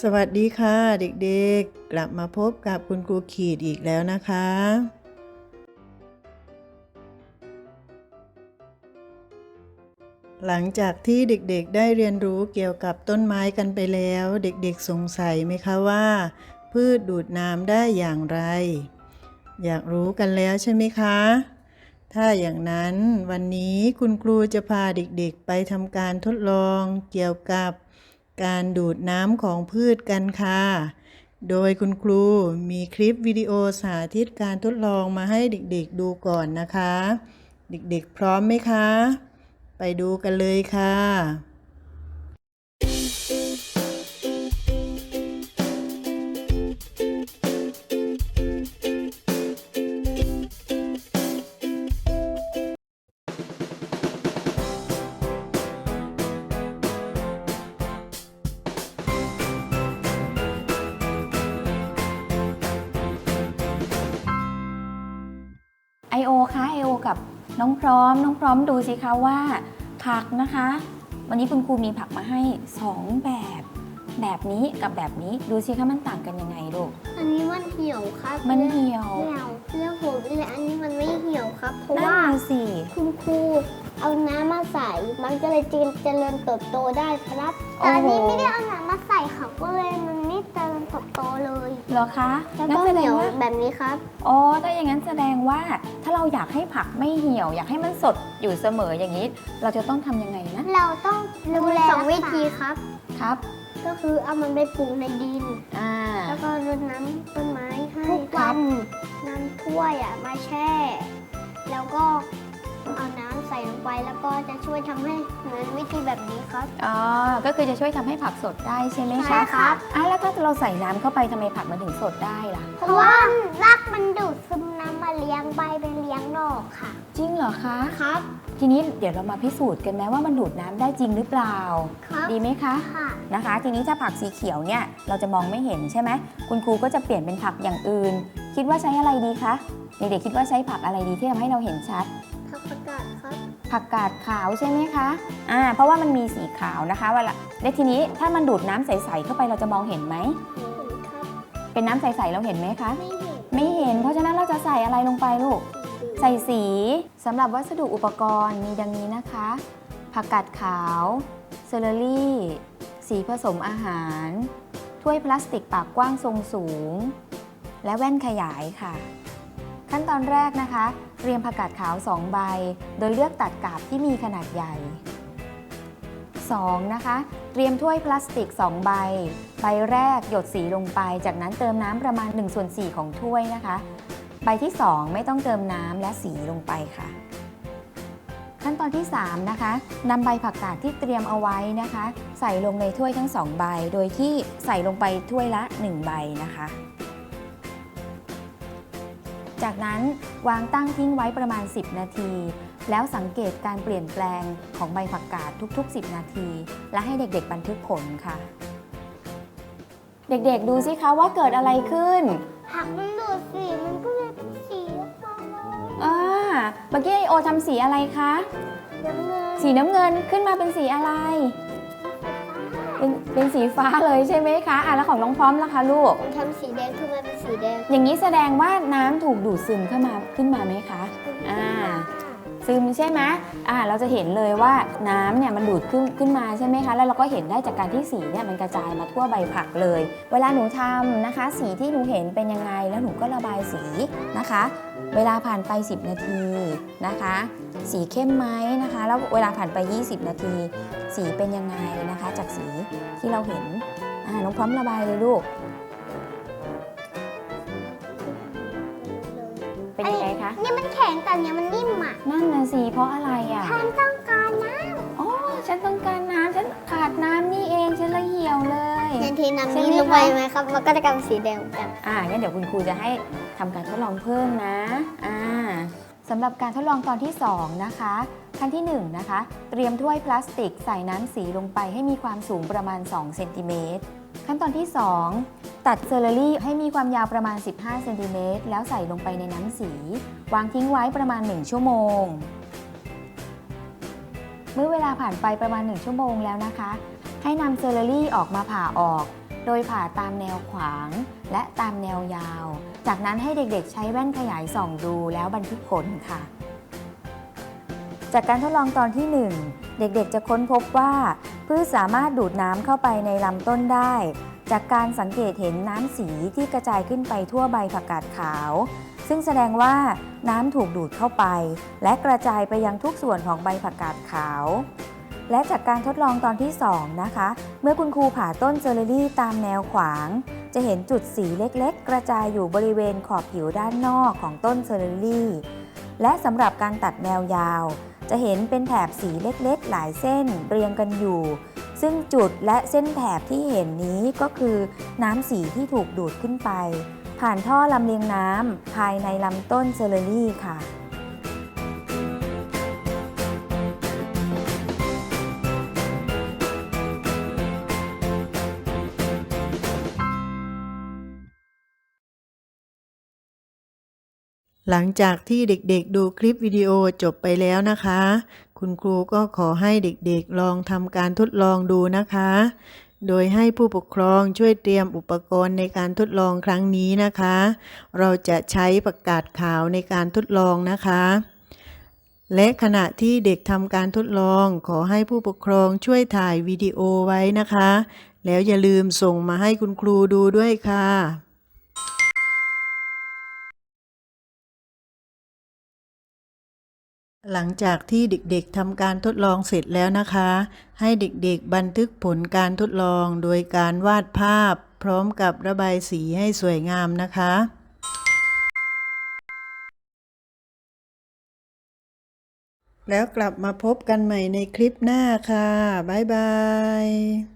สวัสดีค่ะเด็กๆ กลับมาพบกับคุณครูขีดอีกแล้วนะคะ หลังจากที่เด็กๆได้เรียนรู้เกี่ยวกับต้นไม้กันไปแล้ว เด็กๆสงสัยไหมคะว่า พืชดูดน้ำได้อย่างไร อยากรู้กันแล้วใช่ไหมคะ ถ้าอย่างนั้นวันนี้คุณครูจะพาเด็กๆไปทำการทดลองเกี่ยวกับ การดูดน้ำของพืชกันค่ะ โดยคุณครูมีคลิปวิดีโอสาธิตการทดลองมาให้เด็กๆดูก่อนนะคะ เด็กๆพร้อมไหมคะ ไปดูกันเลยค่ะ ไอโอคะไอโอกับน้องพร้อม น้องพร้อมดูสิคะว่า ผักนะคะ วันนี้คุณครูมีผักมาให้ 2 แบบ แบบนี้กับแบบนี้ดูสิคะมันต่างกันยังไงลูก อันนี้มันเหี่ยวครับมันเหี่ยวเหี่ยวเรื่องผมเลยอันนี้มันไม่เหี่ยวครับเพราะนั่นว่าน่ะสิคุณครูเอาน้ำมาใส่ มันก็เลยเจริญเติบโตได้ครับโอ้แต่อันโหนี้ไม่ได้เอาน้ำมาใส่ค่ะก็เลย มันไม่เจริญเติบโตเลยเหรอคะแล้วงั้ก็นแสดเหี่งยวว่าแบบนี้ครับอ๋อถ้าอย่างนั้นแสดงว่าถ้าเราอยากให้ผักไม่เหี่ยว อยากให้มันสดอยู่เสมออย่างนี้ เราจะต้องทำยังไงนะ เราต้องดูแลสองวิธีครับครับ ก็คือเอามันไปปลูกในดินอ่าแล้วก็รดน้ำต้นไม้ให้ทุกวันน้ำถ้วยอะมาแช่ แล้วก็ เอาน้ำใส่ลงไปแล้วก็จะช่วยทำให้เหมือนวิธีแบบนี้ครับ อ๋อ ก็คือจะช่วยทำให้ผักสดได้ใช่ไหมใช่คะครับ อะแล้วถ้าเราใส่น้ำเข้าไปทำไมผักมันถึงสดได้ล่ะ เพราะว่ารากมันดูดซึมน้ำมาเลี้ยงใบไปเลี้ยงดอกค่ะ จริงเหรอคะ ครับ ทีนี้เดี๋ยวเรามาพิสูจน์กันไหมว่ามันดูดน้ำได้จริงหรือเปล่า ครับดีไหมคะ ค่ะ นะคะ ทีนี้ถ้าผักสีเขียวเนี่ยเราจะมองไม่เห็นใช่ไหมคุณครูก็จะเปลี่ยนเป็นผักอย่างอื่น คิดว่าใช้อะไรดีคะเด็กๆคิดว่าใช้ผักอะไรดีที่ทำให้เราเห็นชัด ผักประกาศครับ ผักกาดขาวใช่ไหมคะอ่าเพราะว่ามันมีสีขาวนะคะเวลาและทีนี้ถ้ามันดูดน้ำใสๆเข้าไปเราจะมองเห็นไหมเห็นครับเป็นน้ำใสๆเราเห็นไหมคะ ไม่เห็นไม่เห็น เพราะฉะนั้นเราจะใส่อะไรลงไปลูก ใส่สีสำหรับวัสดุอุปกรณ์มีดังนี้นะคะ ผักกาดขาวเซเลอรี่ สีผสมอาหาร ถ้วยพลาสติกปากกว้างทรงสูง และแว่นขยายค่ะ ขั้นตอนแรกนะคะ เตรียมผักกาดขาว 2 ใบ โดยเลือกตัดกาบที่มีขนาดใหญ่ 2. นะคะ เตรียมถ้วยพลาสติก 2 ใบ ใบแรกหยดสีลงไป จากนั้นเติมน้ำประมาณ1ส่วน4ของถ้วยนะคะ ใบที่ 2 ไม่ต้องเติมน้ำและสีลงไปค่ะ ขั้นตอนที่ 3 นะคะนำใบผักกาดที่เตรียมเอาไว้นะคะ ใส่ลงในถ้วยทั้ง 2 ใบ โดยที่ใส่ลงไปถ้วยละ 1 ใบนะคะ จากนั้นวางตั้งทิ้งไว้ประมาณ 10 นาที แล้วสังเกตการเปลี่ยนแปลงของใบผักกาดทุก ๆ 10 นาที และให้เด็กๆบันทึกผลค่ะ เด็กๆดูสิคะว่าเกิดอะไรขึ้น ผักมันดูดสีมันก็เลยเป็นสีฟ้าอ่าเมื่อกี้ไอโอทำสีอะไรคะน้ำเงินสีน้ำเงินขึ้นมาเป็นสีอะไร เป็นเป็นสีฟ้าเลยใช่ไหมคะอะแล้วของน้องพร้อมล่ะคะลูกผมทำสีแดงขึ้นมาเป็น สีแดงอย่างนี้แสดงว่าน้ำถูกดูดซึมเข้ามาขึ้นมาไหมคะ อ่า ซึมใช่ไหมอ่า เราจะเห็นเลยว่าน้ำเนี่ยมันดูดขึ้นขึ้นมาใช่ไหมคะ แล้วเราก็เห็นได้จากการที่สีเนี่ยมันกระจายมาทั่วใบผักเลย เวลาหนูทำนะคะ สีที่หนูเห็นเป็นยังไง แล้วหนูก็ระบายสีนะคะ เวลาผ่านไป 10 นาทีนะคะ สีเข้มไหมนะคะ แล้วเวลาผ่านไป 20 นาที สีเป็นยังไงนะคะ จากสีที่เราเห็น อ่า น้องพร้อมระบายเลยลูก ข็งแต่เนี้ยมันนิ่มอะนั่นนะสิเพราะอะไรอะ ฉันต้องการน้โอ้ฉันต้องการน้ำฉันขาดน้ำนี่เองฉันละเหี่ยวเลยำยันทีน้ำใช่นี้ไหมลงไปคะไหมครับ มันก็จะกลายเป็นสีแดงเหมือนกัน อ่างั้นเดี๋ยวคุณครูจะให้ทำการทดลองเพิ่มนะ อ่าสำหรับการทดลองตอนที่ 2 นะคะ ขั้นที่ 1 นะคะ เตรียมถ้วยพลาสติกใส่น้ำสีลงไปให้มีความสูงประมาณ2เซนติเมตร ขั้นตอนที่ 2 ตัดเซอร์รี่ให้มีความยาวประมาณ 15 เซนติเมตรแล้วใส่ลงไปในน้ำสี วางทิ้งไว้ประมาณ 1 ชั่วโมง เมื่อเวลาผ่านไปประมาณ 1 ชั่วโมงแล้วนะคะ ให้นำเซอร์รี่ออกมาผ่าออก โดยผ่าตามแนวขวาง และตามแนวยาว จากนั้นให้เด็กๆ ใช้แว่นขยายส่องดูแล้วบันทึกผลค่ะ จากการทดลองตอนที่ 1 เด็กๆ จะค้นพบว่า พืชสามารถดูดน้ำเข้าไปในลำต้นได้ จากการสังเกตเห็นน้ำสีที่กระจายขึ้นไปทั่วใบผักกาดขาว ซึ่งแสดงว่าน้ำถูกดูดเข้าไป และกระจายไปยังทุกส่วนของใบผักกาดขาว และจากการทดลองตอนที่ 2 นะคะ เมื่อคุณครูผ่าต้นเซอร์เรี่ตามแนวขวาง จะเห็นจุดสีเล็กๆ กระจายอยู่บริเวณขอบผิวด้านนอกของต้นเซอร์เรี่และสำหรับการตัดแนวยาว จะเห็นเป็นแถบสีเล็กๆ หลายเส้นเรียงกันอยู่ ซึ่งจุดและเส้นแถบที่เห็นนี้ก็คือน้ำสีที่ถูกดูดขึ้นไป ผ่านท่อลำเลียงน้ำภายในลำต้นเซอร์รี่ค่ะ หลังจากที่เด็กๆดูคลิปวิดีโอจบไปแล้วนะคะ คุณครูก็ขอให้เด็กๆลองทำการทดลองดูนะคะ โดยให้ผู้ปกครองช่วยเตรียมอุปกรณ์ในการทดลองครั้งนี้นะคะ เราจะใช้ประกาศขาวในการทดลองนะคะ และขณะที่เด็กทำการทดลองขอให้ผู้ปกครองช่วยถ่ายวิดีโอไว้นะคะ แล้วอย่าลืมส่งมาให้คุณครูดูด้วยค่ะ หลังจากที่เด็กๆทำการทดลองเสร็จแล้วนะคะ ให้เด็กๆบันทึกผลการทดลองโดยการวาดภาพ พร้อมกับระบายสีให้สวยงามนะคะ แล้วกลับมาพบกันใหม่ในคลิปหน้าค่ะ บ๊ายบาย